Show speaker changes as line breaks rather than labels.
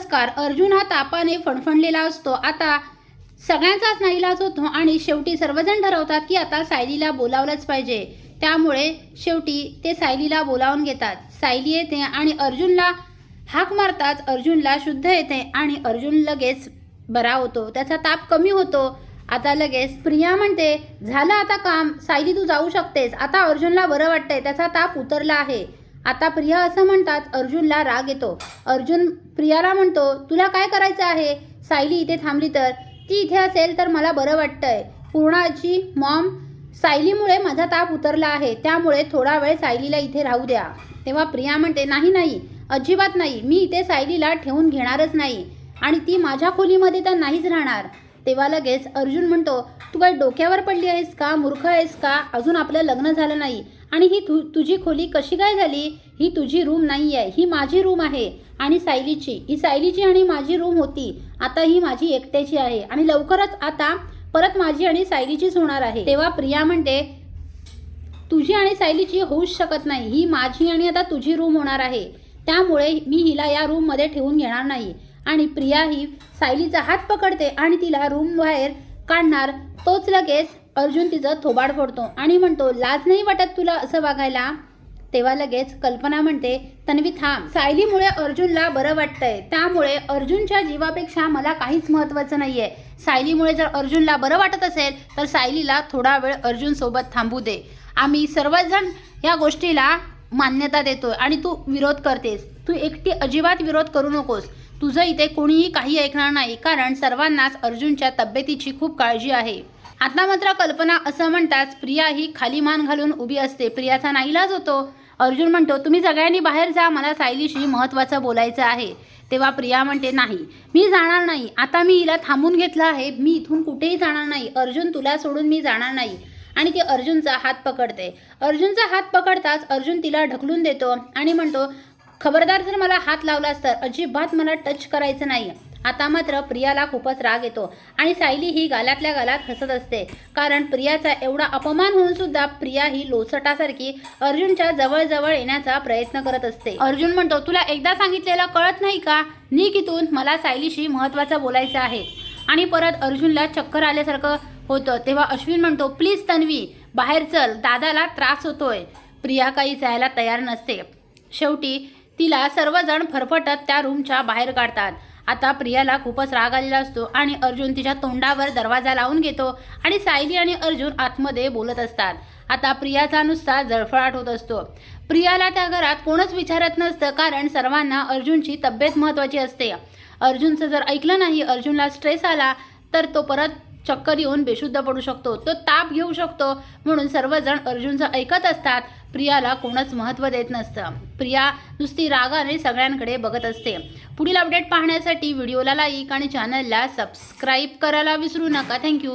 नमस्कार. अर्जुन हा तापाने फणफणलेला असतो. आता सगळ्यांचाच नाईलाज होतो आणि शेवटी सर्वजण ठरवतात की आता सायलीला बोलावलंच पाहिजे. त्यामुळे शेवटी ते सायलीला बोलावून घेतात. सायली येते आणि अर्जुनला हाक मारताच अर्जुनला शुद्ध येते आणि अर्जुन लगेच बरा होतो. त्याचा ताप कमी होतो. आता लगेच प्रिया म्हणते झालं आता काम. सायली तू जाऊ शकतेस. आता अर्जुनला बरं वाटतंय. त्याचा ताप उतरला आहे. आता प्रिया असं म्हणतात अर्जुनला राग येतो. अर्जुन प्रियाला म्हणतो तुला काय करायचं आहे? सायली इथे थांबली तर. ती इथे असेल तर मला बरं वाटतंय. पूर्णाची मॉम सायलीमुळे माझा ताप उतरला आहे. त्यामुळे थोडा वेळ सायलीला इथे राहू द्या. तेव्हा प्रिया म्हणते नाही नाही. अजिबात नाही. मी इथे सायलीला ठेवून घेणारच नाही. आणि ती माझ्या खोलीमध्ये तर नाहीच राहणार. तेव्हा लगेच अर्जुन म्हणतो तू काय डोक्यावर पडली आहेस का? मूर्ख आहेस का? अजून आपलं लग्न झालं नाही. आणि ही तु तुझी खोली कशी काय झाली? ही तुझी रूम नाही आहे. ही माझी रूम आहे. आणि सायलीची. ही सायलीची आणि माझी रूम होती. आता ही माझी एकट्याची आहे. आणि लवकरच आता परत माझी आणि सायलीचीच होणार आहे. तेव्हा प्रिया म्हणते तुझी आणि सायलीची होऊच शकत नाही. ही माझी आणि आता तुझी रूम होणार आहे. त्यामुळे मी हिला या रूममध्ये ठेवून घेणार नाही. आणि प्रिया ही सायलीचा हात पकडते आणि तिला रूम बाहेर काढणार. तोच लगेच अर्जुन तिचं थोबाड फोडतो आणि म्हणतो लाज नाही वाटत तुला असं वागायला? तेव्हा लगेच कल्पना म्हणते तन्वी थांब. सायलीमुळे अर्जुनला बरं वाटतंय. त्यामुळे अर्जुनच्या जीवापेक्षा मला काहीच महत्त्वाचं नाहीये. सायलीमुळे जर अर्जुनला बरं वाटत असेल तर सायलीला थोडा वेळ अर्जुन सोबत थांबू दे. आम्ही सर्वजण या गोष्टीला मान्यता देतोय आणि तू विरोध करतेस. तू एकटी अजिबात विरोध करू नकोस. तुझं इथे कोणीही काही ऐकणार नाही कारण सर्वांनाच अर्जुनच्या तब्येतीची खूप काळजी आहे. आता मात्र कल्पना असं म्हणताच प्रिया ही खाली मान घालून उभी असते. प्रियाचा नाईलाज होतो. अर्जुन म्हणतो तुम्ही सगळ्यांनी बाहेर जा मला सायलीशी महत्त्वाचं बोलायचं आहे. तेव्हा प्रिया म्हणते नाही मी जाणार नाही. आता मी हिला थांबून घेतलं आहे. मी इथून कुठेही जाणार नाही. अर्जुन तुला सोडून मी जाणार नाही. आणि ती अर्जुनचा हात पकडते. अर्जुनचा हात पकडताच अर्जुन तिला ढकलून देतो आणि म्हणतो खबरदार जर मला हात लावलास तर अजिबात मला टच करायचं नाही आता मात्र प्रियाला खूपच राग येतो आणि सायली ही गालातल्या गालात हसत असते. कारण प्रियाचा एवढा अपमान होऊन सुद्धा प्रिया ही लोसटासारखी अर्जुनच्या जवळजवळ येण्याचा प्रयत्न करत असते. अर्जुन म्हणतो तुला एकदा सांगितलेलं कळत नाही का? निकितून मला सायलीशी महत्त्वाचं बोलायचं आहे. आणि परत अर्जुनला चक्कर आल्यासारखं होतं. तेव्हा अश्विन म्हणतो प्लीज तन्वी बाहेर चल दादाला त्रास होतोय. प्रिया काही जायला तयार नसते. शेवटी तिला सर्वजण फरफटत त्या रूमच्या बाहेर काढतात. आता प्रियाला खूपच राग आलेला असतो आणि अर्जुन तिच्या तोंडावर दरवाजा लावून घेतो आणि सायली आणि अर्जुन आतमध्ये बोलत असतात. आता प्रियाचा नुसता जळफळाट होत असतो. प्रियाला त्या घरात कोणच विचारत नसतं कारण सर्वांना अर्जुनची तब्येत महत्त्वाची असते. अर्जुनचं जर ऐकलं नाही अर्जुनला स्ट्रेस आला तर तो परत चक्कर येऊन बेशुद्ध पडू शकतो. तो ताप घेऊ शकतो. म्हणून सर्वजण अर्जुनचं ऐकत असतात. प्रियाला कोणच महत्त्व देत नसतं. प्रिया नुसती रागाने सगळ्यांकडे बघत असते. पुढील अपडेट पाहण्यासाठी व्हिडिओला लाईक आणि चॅनलला सबस्क्राईब करायला विसरू नका. थँक्यू